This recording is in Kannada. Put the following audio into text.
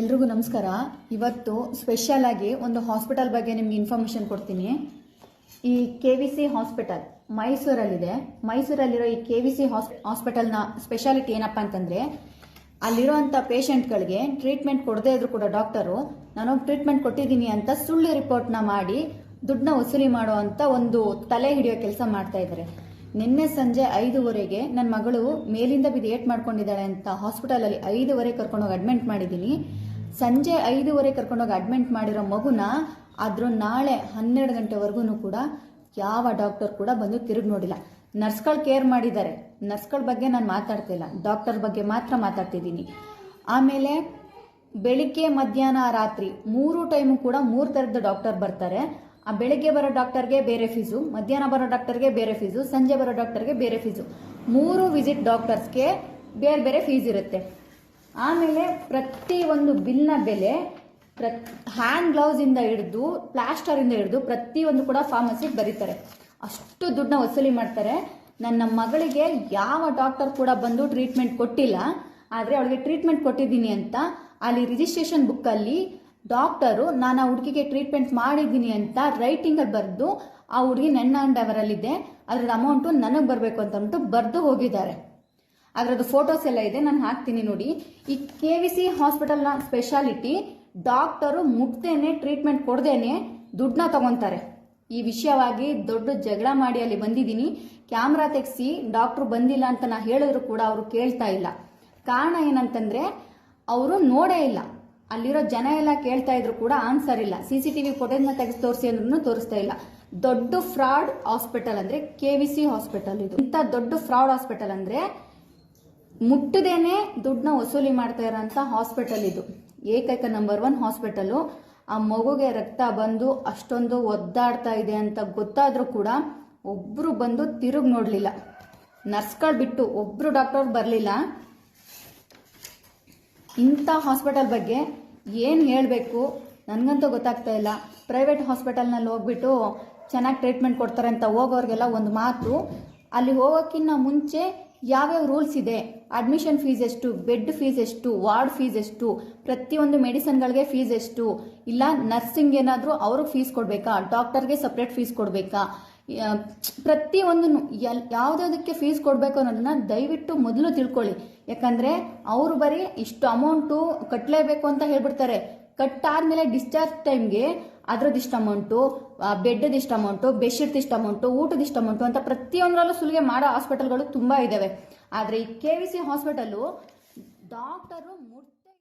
ಎಲ್ರಿಗೂ ನಮಸ್ಕಾರ. ಇವತ್ತು ಸ್ಪೆಷಲ್ ಆಗಿ ಒಂದು ಹಾಸ್ಪಿಟಲ್ ಬಗ್ಗೆ ನಿಮ್ಗೆ ಇನ್ಫಾರ್ಮೇಶನ್ ಕೊಡ್ತೀನಿ. ಈ ಕೆ ವಿ ಸಿ ಹಾಸ್ಪಿಟಲ್ ಮೈಸೂರಲ್ಲಿದೆ. ಮೈಸೂರಲ್ಲಿರೋ ಈ ಕೆ ವಿ ಸಿ ಹಾಸ್ಪಿಟಲ್ನ ಸ್ಪೆಷಾಲಿಟಿ ಏನಪ್ಪ ಅಂತಂದ್ರೆ ಅಲ್ಲಿರೋಂಥ ಪೇಷಂಟ್ಗಳಿಗೆ ಟ್ರೀಟ್ಮೆಂಟ್ ಕೊಡದೇ ಇದ್ರು ಕೂಡ ಡಾಕ್ಟರು ನಾನು ಟ್ರೀಟ್ಮೆಂಟ್ ಕೊಟ್ಟಿದ್ದೀನಿ ಅಂತ ಸುಳ್ಳು ರಿಪೋರ್ಟ್ನ ಮಾಡಿ ದುಡ್ಡನ್ನ ವಸೂಲಿ ಮಾಡುವಂತ ಒಂದು ತಲೆ ಹಿಡಿಯೋ ಕೆಲಸ ಮಾಡ್ತಾ ಇದ್ದಾರೆ. ನಿನ್ನೆ ಸಂಜೆ ಐದುವರೆಗೆ ನನ್ನ ಮಗಳು ಮೇಲಿಂದ ಬಿದ್ದು ಏಟ್ ಮಾಡ್ಕೊಂಡಿದ್ದಾಳೆ ಅಂತ ಹಾಸ್ಪಿಟಲಲ್ಲಿ ಕರ್ಕೊಂಡು ಕರ್ಕೊಂಡೋಗಿ ಅಡ್ಮಿಟ್ ಮಾಡಿದ್ದೀನಿ. ಸಂಜೆ ಐದುವರೆ ಕರ್ಕೊಂಡೋಗಿ ಅಡ್ಮಿಟ್ ಮಾಡಿರೋ ಮಗುನ ಅದ್ರ ನಾಳೆ ಹನ್ನೆರಡು ಗಂಟೆವರೆಗೂ ಕೂಡ ಯಾವ ಡಾಕ್ಟರ್ ಕೂಡ ಬಂದು ತಿರುಗಿ ನೋಡಿಲ್ಲ. ನರ್ಸ್ಗಳು ಕೇರ್ ಮಾಡಿದ್ದಾರೆ. ನರ್ಸ್ಗಳ ಬಗ್ಗೆ ನಾನು ಮಾತಾಡ್ತಿಲ್ಲ ಡಾಕ್ಟರ್ ಬಗ್ಗೆ ಮಾತ್ರ ಮಾತಾಡ್ತಿದ್ದೀನಿ. ಆಮೇಲೆ ಬೆಳಿಗ್ಗೆ ಮಧ್ಯಾಹ್ನ ರಾತ್ರಿ ಮೂರು ಟೈಮು ಕೂಡ ಮೂರು ಥರದ ಡಾಕ್ಟರ್ ಬರ್ತಾರೆ. ಆ ಬೆಳಿಗ್ಗೆ ಬರೋ ಡಾಕ್ಟರ್ಗೆ ಬೇರೆ ಫೀಸು ಮಧ್ಯಾಹ್ನ ಬರೋ ಡಾಕ್ಟರ್ಗೆ ಬೇರೆ ಫೀಸು ಸಂಜೆ ಬರೋ ಡಾಕ್ಟರ್ಗೆ ಬೇರೆ ಫೀಸು ಮೂರು ವಿಸಿಟ್ ಡಾಕ್ಟರ್ಸ್ಗೆ ಬೇರೆ ಬೇರೆ ಫೀಸ್ ಇರುತ್ತೆ. ಆಮೇಲೆ ಪ್ರತಿ ಒಂದು ಬಿಲ್ನ ಬೆಲೆ, ಪ್ರತ್ ಹ್ಯಾಂಡ್ ಗ್ಲೌಸ್ ಇಂದ ಹಿಡಿದು ಪ್ಲಾಸ್ಟರಿಂದ ಹಿಡಿದು ಪ್ರತಿಯೊಂದು ಕೂಡ ಫಾರ್ಮಸಿಗೆ ಬರೀತಾರೆ. ಅಷ್ಟು ದುಡ್ಡನ್ನ ವಸೂಲಿ ಮಾಡ್ತಾರೆ. ನನ್ನ ಮಗಳಿಗೆ ಯಾವ ಡಾಕ್ಟರ್ ಕೂಡ ಬಂದು ಟ್ರೀಟ್ಮೆಂಟ್ ಕೊಟ್ಟಿಲ್ಲ, ಆದರೆ ಅವಳಿಗೆ ಟ್ರೀಟ್ಮೆಂಟ್ ಕೊಟ್ಟಿದ್ದೀನಿ ಅಂತ, ಅಲ್ಲಿ ರಿಜಿಸ್ಟ್ರೇಷನ್ ಬುಕ್ಕಲ್ಲಿ ಡಾಕ್ಟರು ನಾನು ಆ ಹುಡುಗಿಗೆ ಟ್ರೀಟ್ಮೆಂಟ್ ಮಾಡಿದ್ದೀನಿ ಅಂತ ರೈಟಿಂಗಲ್ಲಿ ಬರೆದು, ಆ ಹುಡುಗಿ ನನ್ನ ಅವರಲ್ಲಿದೆ. ಅದ್ರದ್ದು ಅಮೌಂಟು ನನಗೆ ಬರಬೇಕು ಅಂತ ಅಂದ್ಬಿಟ್ಟು ಬರೆದು ಹೋಗಿದ್ದಾರೆ. ಅದರದ್ದು ಫೋಟೋಸ್ ಎಲ್ಲ ಇದೆ, ನಾನು ಹಾಕ್ತೀನಿ ನೋಡಿ. ಈ ಕೆ ವಿ ಸಿ ಹಾಸ್ಪಿಟಲ್ನ ಸ್ಪೆಷಾಲಿಟಿ ಡಾಕ್ಟರು ಮುಟ್ದೇನೆ ಟ್ರೀಟ್ಮೆಂಟ್ ಕೊಡ್ದೇನೆ, ದುಡ್ಡನ್ನ ತಗೊಂತಾರೆ. ಈ ವಿಷಯವಾಗಿ ದೊಡ್ಡ ಜಗಳ ಮಾಡಿ ಅಲ್ಲಿ ಬಂದಿದ್ದೀನಿ. ಕ್ಯಾಮ್ರಾ ತೆಗೆಸಿ ಡಾಕ್ಟ್ರು ಬಂದಿಲ್ಲ ಅಂತ ನಾ ಹೇಳಿದ್ರು ಕೂಡ ಅವರು ಕೇಳ್ತಾ ಇಲ್ಲ. ಕಾರಣ ಏನಂತಂದ್ರೆ, ಅವರು ನೋಡೇ ಇಲ್ಲ. ಅಲ್ಲಿರೋ ಜನ ಎಲ್ಲ ಕೇಳ್ತಾ ಇದ್ರು ಕೂಡ ಆನ್ಸರ್ ಇಲ್ಲ. ಸಿ ಸಿ ಟಿವಿ ಫೋಟೋಸ್ನ ತೆಗೆಸಿ ತೋರಿಸಿ ಅಂದ್ರೂ ತೋರಿಸ್ತಾ ಇಲ್ಲ. ದೊಡ್ಡ ಫ್ರಾಡ್ ಹಾಸ್ಪಿಟಲ್ ಅಂದ್ರೆ ಕೆ ವಿ ಸಿ ಹಾಸ್ಪಿಟಲ್ ಇದು. ಇಂಥ ದೊಡ್ಡ ಫ್ರಾಡ್ ಹಾಸ್ಪಿಟಲ್ ಅಂದ್ರೆ ಮುಟ್ಟದೇನೆ ದುಡ್ಡನ್ನ ವಸೂಲಿ ಮಾಡ್ತಾ ಇರೋಂಥ ಹಾಸ್ಪಿಟಲ್ ಇದು. ಏಕೈಕ ನಂಬರ್ ಒನ್ ಹಾಸ್ಪಿಟಲು ಆ ಮಗುಗೆ ರಕ್ತ ಬಂದು ಅಷ್ಟೊಂದು ಒದ್ದಾಡ್ತಾ ಇದೆ ಅಂತ ಗೊತ್ತಾದರೂ ಕೂಡ ಒಬ್ರು ಬಂದು ತಿರುಗಿ ನೋಡಲಿಲ್ಲ. ನರ್ಸ್ಗಳು ಬಿಟ್ಟು ಒಬ್ರು ಡಾಕ್ಟರ್ ಬರಲಿಲ್ಲ. ಇಂಥ ಹಾಸ್ಪಿಟಲ್ ಬಗ್ಗೆ ಏನು ಹೇಳಬೇಕು? ನನಗಂತೂ ಗೊತ್ತಾಗ್ತಾ ಇಲ್ಲ. ಪ್ರೈವೇಟ್ ಹಾಸ್ಪಿಟಲ್ನಲ್ಲಿ ಹೋಗ್ಬಿಟ್ಟು ಚೆನ್ನಾಗಿ ಟ್ರೀಟ್ಮೆಂಟ್ ಕೊಡ್ತಾರೆ ಅಂತ ಹೋಗೋರಿಗೆಲ್ಲ ಒಂದು ಮಾತು. ಅಲ್ಲಿ ಹೋಗೋಕ್ಕಿಂತ ಮುಂಚೆ ಯಾವ್ಯಾವ ರೂಲ್ಸ್ ಇದೆ? ಅಡ್ಮಿಷನ್ ಫೀಸ್ ಎಷ್ಟು? ಬೆಡ್ ಫೀಸ್ ಎಷ್ಟು? ವಾರ್ಡ್ ಫೀಸ್ ಎಷ್ಟು? ಪ್ರತಿಯೊಂದು ಮೆಡಿಸನ್ಗಳಿಗೆ ಫೀಸ್ ಎಷ್ಟು? ಇಲ್ಲ ನರ್ಸಿಂಗ್ ಏನಾದರೂ ಅವ್ರಿಗೆ ಫೀಸ್ ಕೊಡಬೇಕಾ? ಡಾಕ್ಟರ್ಗೆ ಸಪ್ರೇಟ್ ಫೀಸ್ ಕೊಡಬೇಕಾ? ಪ್ರತಿಯೊಂದು ಎಲ್, ಯಾವುದ್ಯಾವುದಕ್ಕೆ ಫೀಸ್ ಕೊಡಬೇಕು ಅನ್ನೋದನ್ನ ದಯವಿಟ್ಟು ಮೊದಲು ತಿಳ್ಕೊಳ್ಳಿ. ಯಾಕಂದರೆ ಅವರು ಬರೀ ಇಷ್ಟು ಅಮೌಂಟು ಕಟ್ಟಲೇಬೇಕು ಅಂತ ಹೇಳ್ಬಿಡ್ತಾರೆ. ಕಟ್ಟಾದ್ಮೇಲೆ ಡಿಸ್ಚಾರ್ಜ್ ಟೈಮ್ಗೆ ಅದ್ರದ್ದು ಇಷ್ಟು ಅಮೌಂಟು ಬೆಡ್ದು ಇಷ್ಟ ಅಮೌಂಟು ಬೆಡ್ಶೀಟ್ ಇಷ್ಟ ಅಮೌಂಟು ಊಟದ ಇಷ್ಟ ಅಮೌಂಟು ಅಂತ ಪ್ರತಿಯೊಂದರಲ್ಲೂ ಸುಲಿಗೆ ಮಾಡೋ ಹಾಸ್ಪಿಟಲ್ಗಳು ತುಂಬ ಇದ್ದಾವೆ ಆದರೆ ಈ K V C hospital doctor